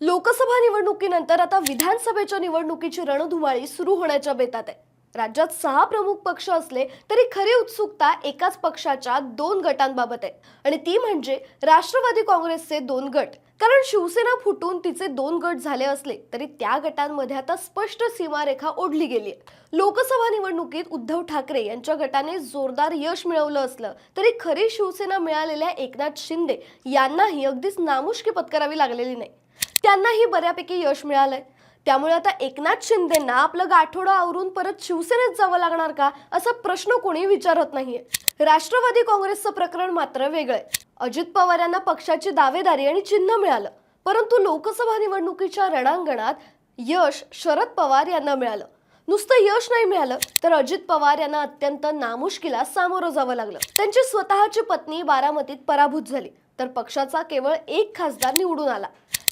लोकसभा निवडणुकीनंतर आता विधानसभेच्या निवडणुकीची रणधुमाळी सुरू होण्याच्या बेतात आहे. राज्यात सहा प्रमुख पक्ष असले तरी खरी उत्सुकता एकाच पक्षाच्या दोन गटांबाबत आहे. आणि ती म्हणजे राष्ट्रवादी काँग्रेसचे दोन गट. कारण शिवसेना फुटून तिचे दोन गट झाले असले तरी त्या गटांमध्ये आता स्पष्ट सीमारेखा ओढली गेली आहे. लोकसभा निवडणुकीत उद्धव ठाकरे यांच्या गटाने जोरदार यश मिळवलं असलं तरी खरी शिवसेना मिळालेल्या एकनाथ शिंदे यांनाही अगदीच नामुष्की पत्करावी लागलेली नाही. त्यांनाही बऱ्यापैकी यश मिळालंय. त्यामुळे आता एकनाथ शिंदेना आपलं गाठोडं आवरून परत शिवसेनेत जावं लागणार का असा प्रश्न कोणी विचारत नाहीये. राष्ट्रवादी काँग्रेसचं प्रकरण मात्र वेगळंय अजित पवार यांना पक्षाची दावेदारी आणि चिन्ह मिळालं परंतु लोकसभा निवडणुकीच्या रणांगणात यश शरद पवार यांना मिळालं. नुसतं यश नाही मिळालं तर अजित पवार यांना अत्यंत नामुष्कीला सामोरं जावं लागलं. त्यांची स्वतःची पत्नी बारामतीत पराभूत झाली तर पक्षाचा केवळ एक खासदार निवडून आला.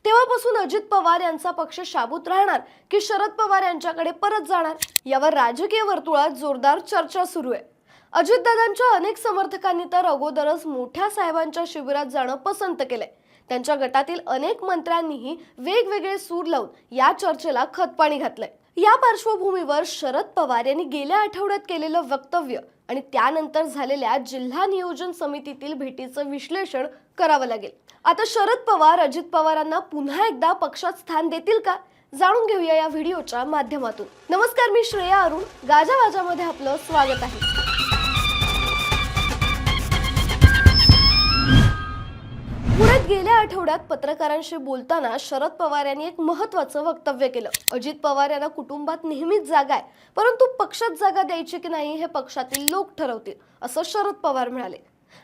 तेव्हापासून अजित पवार यांचा पक्ष शाबूत राहणार की शरद पवार यांच्याकडे परत जाणार? यावर राजकीय वर्तुळात जोरदार चर्चा सुरू आहे. अजितदादांच्या अनेक समर्थकांनी तर अगोदरच मोठ्या साहेबांच्या शिबिरात जाणं पसंत केलंय. त्यांच्या गटातील अनेक मंत्र्यांनीही वेगवेगळे सूर लावून या चर्चेला खतपाणी घातलंय. या पार्श्वभूमीवर शरद पवार यांनी गेल्या आठवड्यात केलेलं वक्तव्य आणि त्यानंतर झालेल्या जिल्हा नियोजन समितीतील भेटीचं विश्लेषण करावं लागेल. आता शरद पवार अजित पवारांना पुन्हा एकदा पक्षात स्थान देतील का? जाणून घेऊया या व्हिडिओच्या माध्यमातून. नमस्कार मी श्रेया अरुण. गाजावाजामध्ये आपलं स्वागत आहे. गेल्या आठवड्यात पत्रकारांशी बोलताना शरद पवार यांनी एक महत्वाचं वक्तव्य केलं. अजित पवार यांना कुटुंबात नेहमीच जागा आहे परंतु पक्षात जागा द्यायची की नाही हे पक्षातील लोक ठरवतील असं शरद पवार म्हणाले.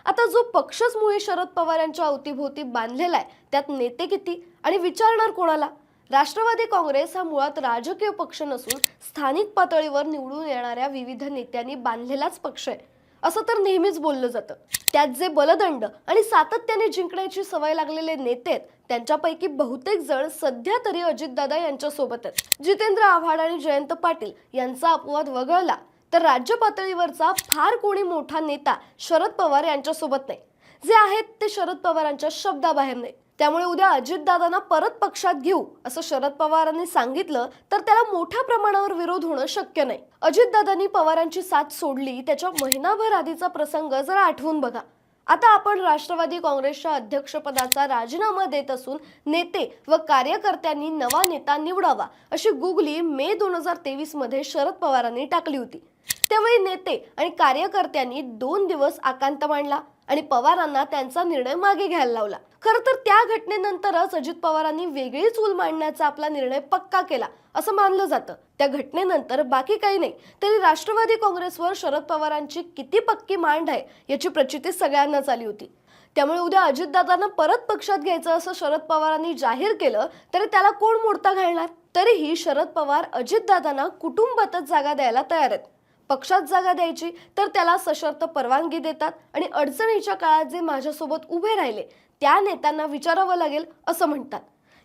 आता जो पक्षच मुळे शरद पवार यांच्या अवतीभोवती बांधलेला आहे त्यात नेते किती आणि विचारणार कोणाला? राष्ट्रवादी काँग्रेस हा मुळात राजकीय पक्ष नसून स्थानिक पातळीवर निवडून येणाऱ्या विविध नेत्यांनी बांधलेलाच पक्ष आहे. असं तर नेहमीच बोललं जातं. त्यात जे बलदंड आणि सातत्याने जिंकण्याची सवय लागलेले नेते आहेत त्यांच्यापैकी बहुतेक जण सध्या तरी अजितदादा यांच्यासोबत आहेत. जितेंद्र आव्हाड आणि जयंत पाटील यांचा अपवाद वगळला तर राज्य पातळीवरचा फार कोणी मोठा नेता शरद पवार यांच्यासोबत नाही. जे आहेत ते शरद पवारांच्या शब्दाबाहेर नाही. त्यामुळे उद्या अजितदादांना परत पक्षात घेऊ असं शरद पवारांनी सांगितलं तर त्याला मोठ्या प्रमाणावर विरोध होणं शक्य नाही. अजितदादांनी पवारांची साथ सोडली त्याच्या महिनाभर आधीचा प्रसंग जरा आठवून बघा. आता आपण राष्ट्रवादी काँग्रेसच्या अध्यक्षपदाचा राजीनामा देत असून नेते व कार्यकर्त्यांनी नवा नेता निवडावा अशी गुगली मे दोन हजार तेवीसमध्ये शरद पवारांनी टाकली होती. त्यावेळी नेते आणि कार्यकर्त्यांनी दोन दिवस आकांत मांडला. आणि पवारांना त्यांचा निर्णय मागे घ्यायला लावला. खरं तर त्या घटनेनंतरच अजित पवारांनी वेगळी चूल मांडण्याचा आपला निर्णय पक्का केला असं मानलं जातं. त्या घटनेनंतर बाकी काही नाही तरी राष्ट्रवादी काँग्रेसवर शरद पवारांची किती पक्की मांड आहे याची प्रचिती सगळ्यांनाच आली होती. त्यामुळे उद्या अजितदादांना परत पक्षात घ्यायचं असं शरद पवारांनी जाहीर केलं तरी त्याला कोण मोडता घालणार? तरीही शरद पवार अजितदादांना कुटुंबातच जागा द्यायला तयार आहेत. पक्षात जागा द्यायची तर त्याला सशर्त परवानगी देतात आणि अडचणीच्या काळात जे माझ्यासोबत उभे राहिले त्या नेत्यांना विचारावं लागेल असं म्हणतात.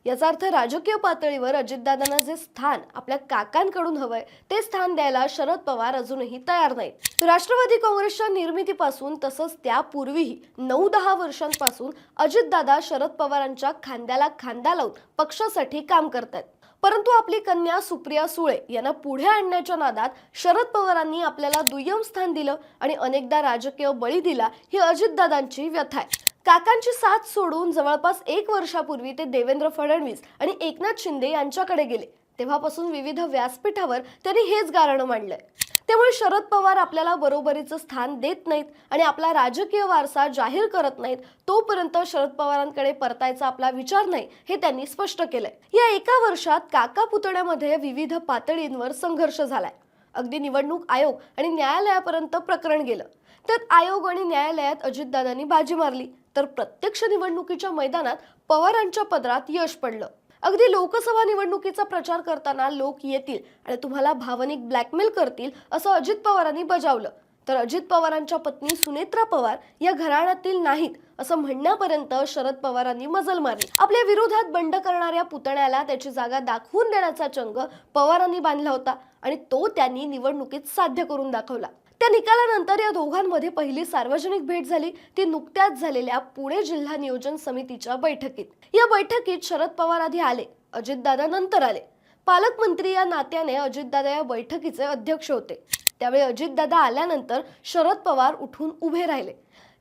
याचा अर्थ राजकीय पातळीवर अजितदादांना जे स्थान आपल्या काकांकडून हवंय ते स्थान द्यायला शरद पवार अजूनही तयार नाहीत. राष्ट्रवादी काँग्रेसच्या निर्मितीपासून तसंच त्यापूर्वीही नऊ दहा वर्षांपासून अजितदादा शरद पवारांच्या खांद्याला खांदा लावून पक्षासाठी काम करतात परंतु आपली कन्या सुप्रिया सुळे यांना पुढे आणण्याच्या नादात शरद पवारांनी आपल्याला दुय्यम स्थान दिलं आणि अनेकदा राजकीय बळी दिला ही अजितदादांची व्यथा आहे. काकांची साथ सोडून जवळपास एक वर्षापूर्वी ते देवेंद्र फडणवीस आणि एकनाथ शिंदे यांच्याकडे गेले. तेव्हापासून विविध व्यासपीठावर त्यांनी हेच गारणं मांडलंय. त्यामुळे शरद पवार आपल्याला बरोबरीचं स्थान देत नाहीत आणि आपला राजकीय वारसा जाहीर करत नाहीत तोपर्यंत शरद पवारांकडे परतायचा आपला विचार नाही हे त्यांनी स्पष्ट केलंय. या एका वर्षात काका पुतळ्यामध्ये विविध पातळींवर संघर्ष झालाय. अगदी निवडणूक आयोग आणि न्यायालयापर्यंत प्रकरण गेलं. त्यात आयोग आणि न्यायालयात अजितदादांनी बाजी मारली. तर प्रत्यक्ष निवडणुकीच्या मैदानात पवारांच्या पदरात यश पडलं. अगदी लोकसभा निवडणुकीचा प्रचार करताना लोक येतील आणि तुम्हाला भावनिक ब्लॅकमेल करतील असं अजित पवारांनी बजावलं. तर अजित पवारांच्या पत्नी सुनेत्रा पवार या घराण्यातील नाहीत असं म्हणण्यापर्यंत शरद पवारांनी मजल मारली. आपल्या विरोधात बंड करणाऱ्या पुतण्याला त्याची जागा दाखवून देण्याचा चंग पवारांनी बांधला होता आणि तो त्यांनी निवडणुकीत साध्य करून दाखवला. त्या निकालानंतर या दोघांमध्ये पहिली सार्वजनिक भेट झाली. ती नुकत्याच झालेल्या पुणे जिल्हा नियोजन समितीच्या बैठकीत. या बैठकीत शरद पवार आधी आले अजितदादा नंतर आले. पालकमंत्री या नात्याने अजितदादा या बैठकीचे अध्यक्ष होते. त्यावेळी अजितदादा आल्यानंतर शरद पवार उठून उभे राहिले.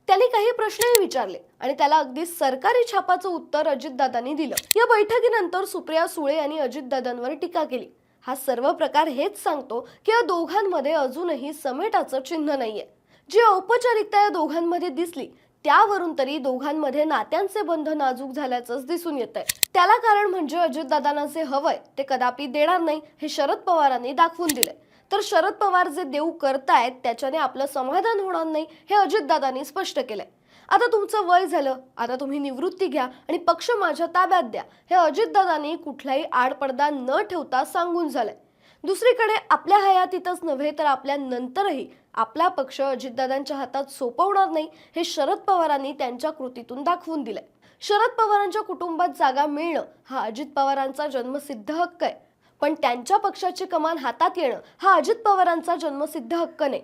त्यांनी काही प्रश्नही विचारले आणि त्याला अगदी सरकारी छापाचं उत्तर अजितदादांनी दिलं. या बैठकीनंतर सुप्रिया सुळे यांनी अजितदादांवर टीका केली. हा सर्व प्रकार हेच सांगतो की या दोघांमध्ये अजूनही समेटाचं चिन्ह नाहीये. जी औपचारिकता या दोघांमध्ये दिसली त्यावरून तरी दोघांमध्ये नात्यांचे बंध नाजूक झाल्याचंच दिसून येत आहे त्याला कारण म्हणजे अजितदादांना जे हवंय ते कदापि देणार नाही हे शरद पवारांनी दाखवून दिलंय. तर शरद पवार जे देऊ करतायत त्याच्याने आपलं समाधान होणार नाही हे अजितदादांनी स्पष्ट केलंय. आता तुमचं वय झालं आता तुम्ही निवृत्ती घ्या आणि पक्ष माझ्या ताब्यात द्या हे अजितदादांनी कुठलाही आडपडदा न ठेवता सांगून झालंय. दुसरीकडे आपल्या हयातीतच नव्हे तर आपल्या नंतरही आपला पक्ष अजितदादांच्या हातात सोपवणार नाही हे शरद पवारांनी त्यांच्या कृतीतून दाखवून दिलंय. शरद पवारांच्या कुटुंबात जागा मिळणं हा अजित पवारांचा जन्मसिद्ध हक्क आहे. पण त्यांच्या पक्षाची कमान हातात येणं हा अजित पवारांचा जन्मसिद्ध हक्क नाही.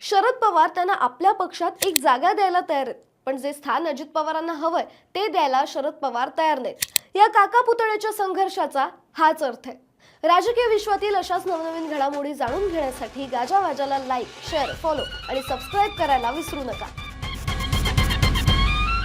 शरद पवार त्यांना आपल्या पक्षात एक जागा द्यायला तयार आहेत पण जे स्थान अजित पवारांना हवंय ते द्यायला शरद पवार तयार नाहीत. या काका पुतळ्याच्या संघर्षाचा हाच अर्थ आहे. राजकीय विश्वातील अशाच नवनवीन घडामोडी जाणून घेण्यासाठी गाजावाजाला लाईक शेअर फॉलो आणि सबस्क्राईब करायला विसरू नका.